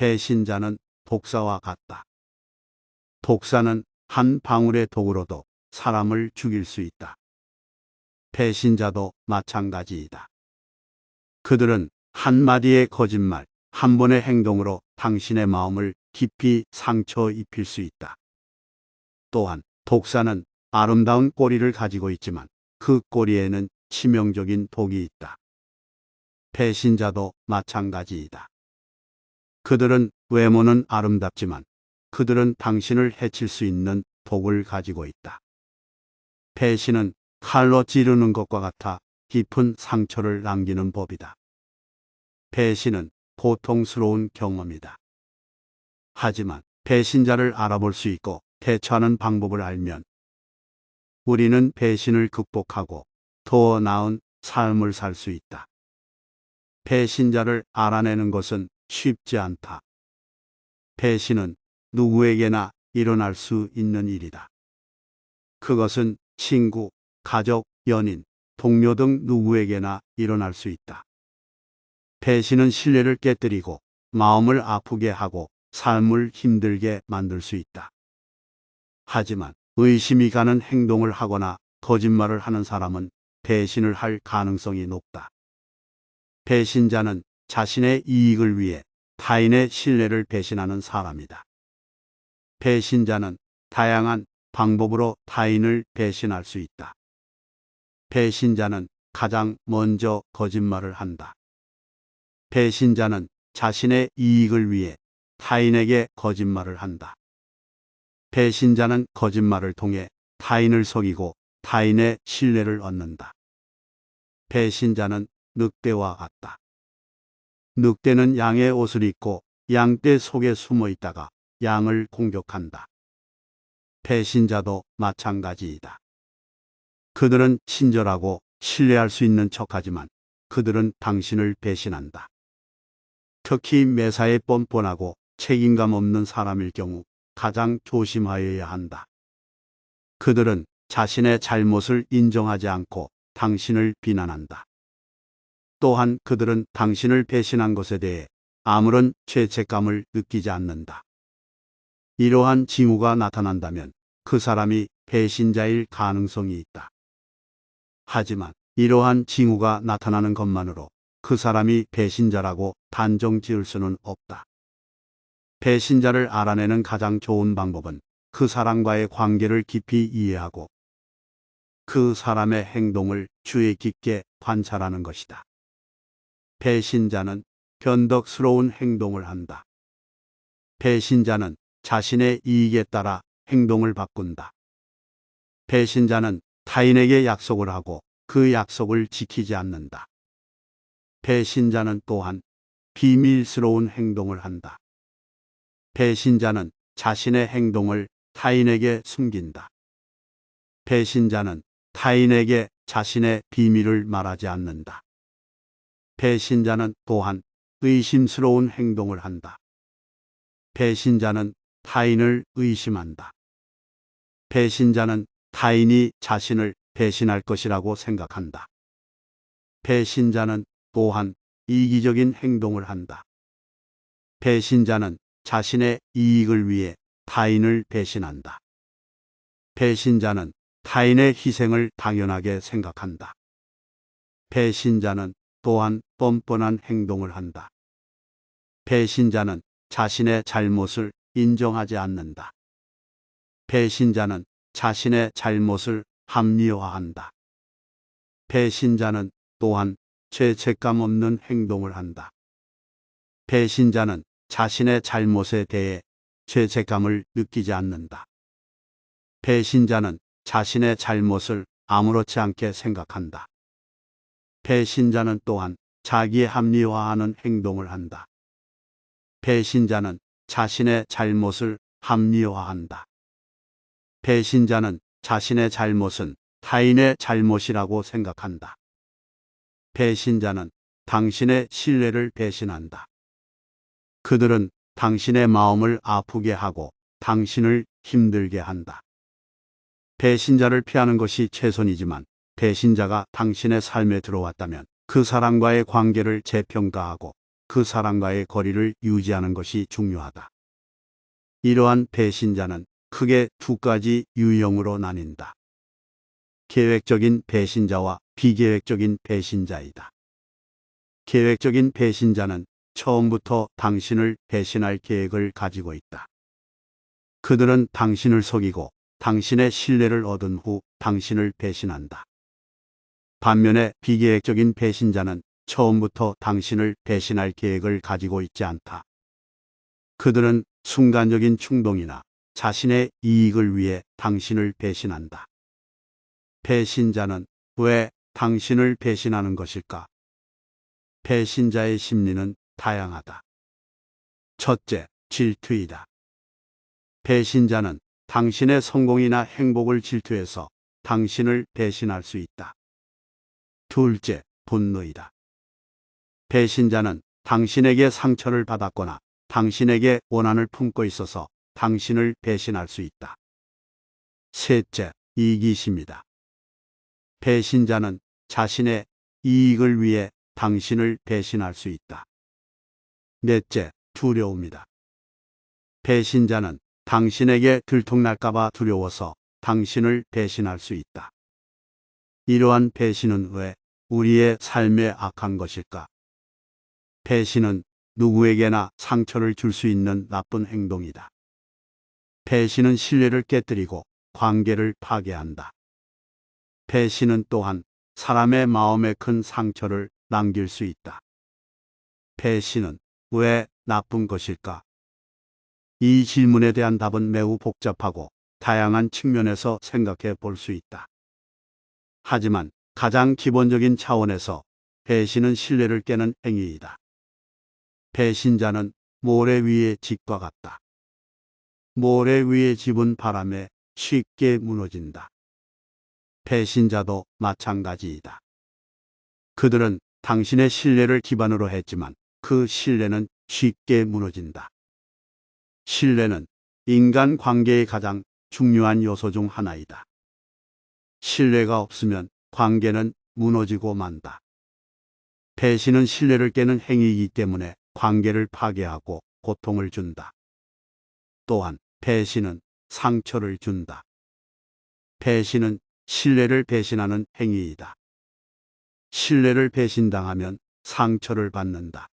배신자는 독사와 같다. 독사는 한 방울의 독으로도 사람을 죽일 수 있다. 배신자도 마찬가지이다. 그들은 한 마디의 거짓말, 한 번의 행동으로 당신의 마음을 깊이 상처 입힐 수 있다. 또한 독사는 아름다운 꼬리를 가지고 있지만 그 꼬리에는 치명적인 독이 있다. 배신자도 마찬가지이다. 그들은 외모는 아름답지만 그들은 당신을 해칠 수 있는 독을 가지고 있다. 배신은 칼로 찌르는 것과 같아 깊은 상처를 남기는 법이다. 배신은 고통스러운 경험이다. 하지만 배신자를 알아볼 수 있고 대처하는 방법을 알면 우리는 배신을 극복하고 더 나은 삶을 살 수 있다. 배신자를 알아내는 것은 쉽지 않다. 배신은 누구에게나 일어날 수 있는 일이다. 그것은 친구, 가족, 연인, 동료 등 누구에게나 일어날 수 있다. 배신은 신뢰를 깨뜨리고 마음을 아프게 하고 삶을 힘들게 만들 수 있다. 하지만 의심이 가는 행동을 하거나 거짓말을 하는 사람은 배신을 할 가능성이 높다. 배신자는 자신의 이익을 위해 타인의 신뢰를 배신하는 사람이다. 배신자는 다양한 방법으로 타인을 배신할 수 있다. 배신자는 가장 먼저 거짓말을 한다. 배신자는 자신의 이익을 위해 타인에게 거짓말을 한다. 배신자는 거짓말을 통해 타인을 속이고 타인의 신뢰를 얻는다. 배신자는 늑대와 같다. 늑대는 양의 옷을 입고 양떼 속에 숨어 있다가 양을 공격한다. 배신자도 마찬가지이다. 그들은 친절하고 신뢰할 수 있는 척하지만 그들은 당신을 배신한다. 특히 매사에 뻔뻔하고 책임감 없는 사람일 경우 가장 조심하여야 한다. 그들은 자신의 잘못을 인정하지 않고 당신을 비난한다. 또한 그들은 당신을 배신한 것에 대해 아무런 죄책감을 느끼지 않는다. 이러한 징후가 나타난다면 그 사람이 배신자일 가능성이 있다. 하지만 이러한 징후가 나타나는 것만으로 그 사람이 배신자라고 단정 지을 수는 없다. 배신자를 알아내는 가장 좋은 방법은 그 사람과의 관계를 깊이 이해하고 그 사람의 행동을 주의 깊게 관찰하는 것이다. 배신자는 변덕스러운 행동을 한다. 배신자는 자신의 이익에 따라 행동을 바꾼다. 배신자는 타인에게 약속을 하고 그 약속을 지키지 않는다. 배신자는 또한 비밀스러운 행동을 한다. 배신자는 자신의 행동을 타인에게 숨긴다. 배신자는 타인에게 자신의 비밀을 말하지 않는다. 배신자는 또한 의심스러운 행동을 한다. 배신자는 타인을 의심한다. 배신자는 타인이 자신을 배신할 것이라고 생각한다. 배신자는 또한 이기적인 행동을 한다. 배신자는 자신의 이익을 위해 타인을 배신한다. 배신자는 타인의 희생을 당연하게 생각한다. 배신자는 또한 뻔뻔한 행동을 한다. 배신자는 자신의 잘못을 인정하지 않는다. 배신자는 자신의 잘못을 합리화한다. 배신자는 또한 죄책감 없는 행동을 한다. 배신자는 자신의 잘못에 대해 죄책감을 느끼지 않는다. 배신자는 자신의 잘못을 아무렇지 않게 생각한다. 배신자는 또한 자기의 합리화하는 행동을 한다. 배신자는 자신의 잘못을 합리화한다. 배신자는 자신의 잘못은 타인의 잘못이라고 생각한다. 배신자는 당신의 신뢰를 배신한다. 그들은 당신의 마음을 아프게 하고 당신을 힘들게 한다. 배신자를 피하는 것이 최선이지만 배신자가 당신의 삶에 들어왔다면 그 사람과의 관계를 재평가하고 그 사람과의 거리를 유지하는 것이 중요하다. 이러한 배신자는 크게 두 가지 유형으로 나뉜다. 계획적인 배신자와 비계획적인 배신자이다. 계획적인 배신자는 처음부터 당신을 배신할 계획을 가지고 있다. 그들은 당신을 속이고 당신의 신뢰를 얻은 후 당신을 배신한다. 반면에 비계획적인 배신자는 처음부터 당신을 배신할 계획을 가지고 있지 않다. 그들은 순간적인 충동이나 자신의 이익을 위해 당신을 배신한다. 배신자는 왜 당신을 배신하는 것일까? 배신자의 심리는 다양하다. 첫째, 질투이다. 배신자는 당신의 성공이나 행복을 질투해서 당신을 배신할 수 있다. 둘째, 분노이다. 배신자는 당신에게 상처를 받았거나 당신에게 원한을 품고 있어서 당신을 배신할 수 있다. 셋째, 이기심이다. 배신자는 자신의 이익을 위해 당신을 배신할 수 있다. 넷째, 두려움이다. 배신자는 당신에게 들통날까봐 두려워서 당신을 배신할 수 있다. 이러한 배신은 왜 우리의 삶에 악한 것일까? 배신은 누구에게나 상처를 줄 수 있는 나쁜 행동이다. 배신은 신뢰를 깨뜨리고 관계를 파괴한다. 배신은 또한 사람의 마음에 큰 상처를 남길 수 있다. 배신은 왜 나쁜 것일까? 이 질문에 대한 답은 매우 복잡하고 다양한 측면에서 생각해 볼 수 있다. 하지만 가장 기본적인 차원에서 배신은 신뢰를 깨는 행위이다. 배신자는 모래 위의 집과 같다. 모래 위의 집은 바람에 쉽게 무너진다. 배신자도 마찬가지이다. 그들은 당신의 신뢰를 기반으로 했지만 그 신뢰는 쉽게 무너진다. 신뢰는 인간 관계의 가장 중요한 요소 중 하나이다. 신뢰가 없으면 관계는 무너지고 만다. 배신은 신뢰를 깨는 행위이기 때문에 관계를 파괴하고 고통을 준다. 또한 배신은 상처를 준다. 배신은 신뢰를 배신하는 행위이다. 신뢰를 배신당하면 상처를 받는다.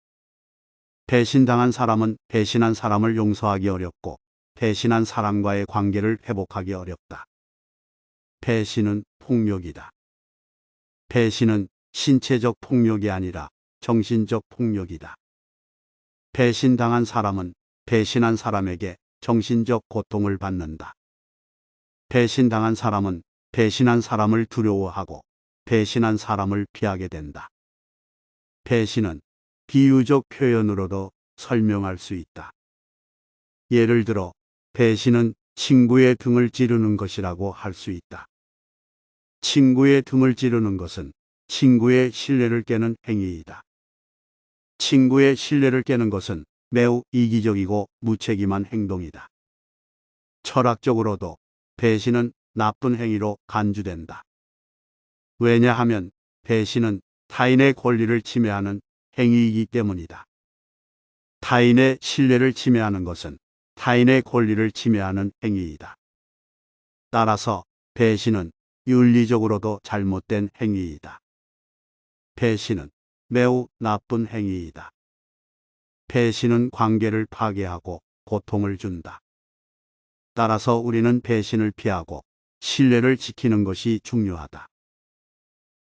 배신당한 사람은 배신한 사람을 용서하기 어렵고 배신한 사람과의 관계를 회복하기 어렵다. 배신은 폭력이다. 배신은 신체적 폭력이 아니라 정신적 폭력이다. 배신당한 사람은 배신한 사람에게 정신적 고통을 받는다. 배신당한 사람은 배신한 사람을 두려워하고 배신한 사람을 피하게 된다. 배신은 비유적 표현으로도 설명할 수 있다. 예를 들어 배신은 친구의 등을 찌르는 것이라고 할 수 있다. 친구의 등을 찌르는 것은 친구의 신뢰를 깨는 행위이다. 친구의 신뢰를 깨는 것은 매우 이기적이고 무책임한 행동이다. 철학적으로도 배신은 나쁜 행위로 간주된다. 왜냐하면 배신은 타인의 권리를 침해하는 행위이기 때문이다. 타인의 신뢰를 침해하는 것은 타인의 권리를 침해하는 행위이다. 따라서 배신은 윤리적으로도 잘못된 행위이다. 배신은 매우 나쁜 행위이다. 배신은 관계를 파괴하고 고통을 준다. 따라서 우리는 배신을 피하고 신뢰를 지키는 것이 중요하다.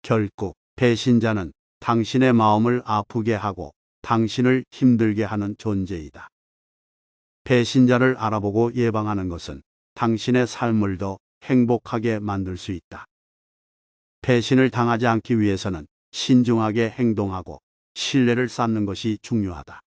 결국 배신자는 당신의 마음을 아프게 하고 당신을 힘들게 하는 존재이다. 배신자를 알아보고 예방하는 것은 당신의 삶을 더 행복하게 만들 수 있다. 배신을 당하지 않기 위해서는 신중하게 행동하고 신뢰를 쌓는 것이 중요하다.